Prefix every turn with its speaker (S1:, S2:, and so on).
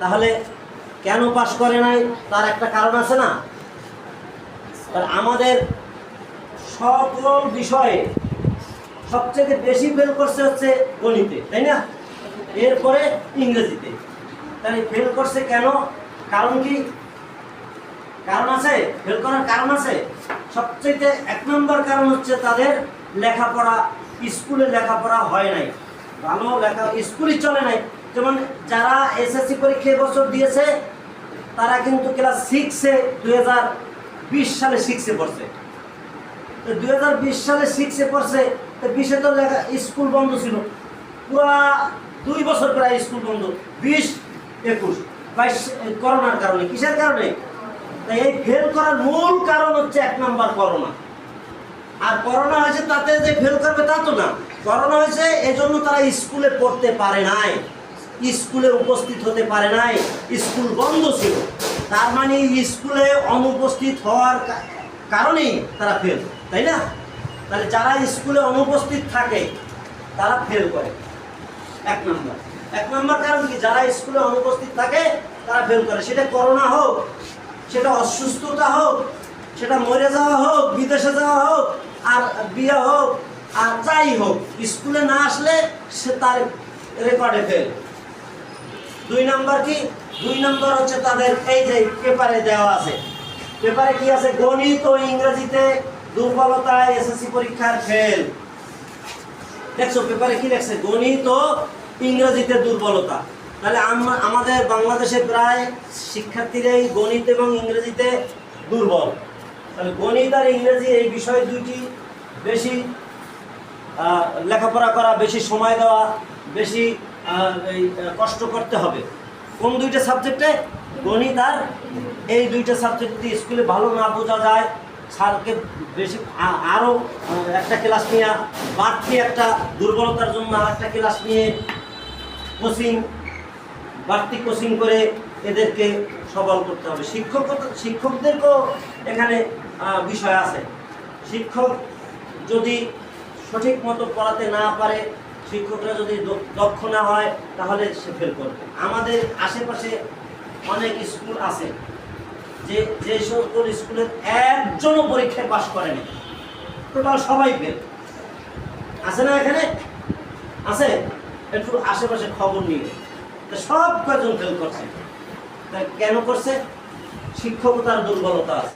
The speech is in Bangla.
S1: তাহলে কেন পাশ করে নাই? তার একটা কারণ আছে না? আমাদের সকল বিষয়ে সবচেয়ে বেশি ফেল করছে হচ্ছে গণিতে, তাই না? এরপরে ইংরেজিতে। তাহলে ফেল করছে কেন? কারণ কি? কারণ আছে? ফেল করার কারণ আছে? সবচেয়ে এক নম্বর কারণ হচ্ছে তাদের লেখাপড়া, স্কুলে লেখাপড়া হয় নাই। ভালো লেখা স্কুলই চলে নাই। যেমন যারা এসএসসি পরীক্ষা এবছর দিয়েছে, তারা কিন্তু ক্লাস সিক্সে দুই হাজার বিশ সালে সিক্সে পড়ছে। তো দুই হাজার বিশ সালে সিক্সে পড়ছে, তো বিশে তো লেখা স্কুল বন্ধ ছিল। পুরা দুই বছর প্রায় স্কুল বন্ধ, বিশ, একুশ। বাইশ করোনার কারণে। কিসের কারণে? তাই এই ফেল করার মূল কারণ হচ্ছে এক নাম্বার করোনা। আর করোনা হয়েছে তাতে যে ফেল করবে তা তো না। করোনা হয়েছে, এজন্য তারা স্কুলে পড়তে পারে নাই। স্কুলে উপস্থিত হতে পারে নাই, স্কুল বন্ধ ছিল। তার মানে স্কুলে অনুপস্থিত হওয়ার কারণেই তারা ফেল তাই না? তাহলে যারা স্কুলে অনুপস্থিত থাকে, তারা ফেল করে। এক নম্বর। এক নম্বর কারণ কি? যারা স্কুলে অনুপস্থিত থাকে, তারা ফেল করে। সেটা করোনা হোক, সেটা অসুস্থতা হোক, সেটা মরে যাওয়া হোক, বিদেশে যাওয়া হোক, আর বিয়ে হোক, আর যাই হোক, স্কুলে না আসলে সে তার রেকর্ডে ফেল দুই নম্বর কি? দুই নম্বর হচ্ছে তাদের এই যে পেপারে দেওয়া আছে। পেপারে কি আছে? গণিত ও ইংরেজিতে দুর্বলতা এসএসসি পরীক্ষার ফেল দেখছ, পেপারে কি লেখছে? গণিত ও ইংরেজিতে দুর্বলতা। তাহলে আম- আমাদের বাংলাদেশে প্রায় শিক্ষার্থীরাই গণিত এবং ইংরেজিতে দুর্বল। তাহলে গণিত আর ইংরেজি এই বিষয় দুইটি বেশি লেখাপড়া করা, বেশি সময় দেওয়া, বেশি এই, কষ্ট করতে হবে। কোন দুইটা সাবজেক্টে গণিত আর এই দুইটা সাবজেক্ট যদি স্কুলে ভালো না বোঝা যায়। স্যারকে বেশি আরও একটা ক্লাস নিয়ে বাড়তি একটা দুর্বলতার জন্য আর একটা ক্লাস নিয়ে কোচিং বাড়তি কোচিং করে এদেরকে সবল করতে হবে। শিক্ষক শিক্ষকদেরকেও এখানে বিষয় আছে। শিক্ষক যদি সঠিক মতো পড়াতে না পারে শিক্ষকরা যদি দক্ষ না হয়, তাহলে সে ফেল করবে। আমাদের আশেপাশে অনেক স্কুল আছে, যে যে সকল স্কুলের একজনও পরীক্ষায় পাশ করেনি। টোটাল সবাই ফেল আছে না এখানে? আছে? একটু আশেপাশে খবর নিয়ে। সব কয়জন ফেল করছে? তা কেন করছে? শিক্ষকতার দুর্বলতা আছে।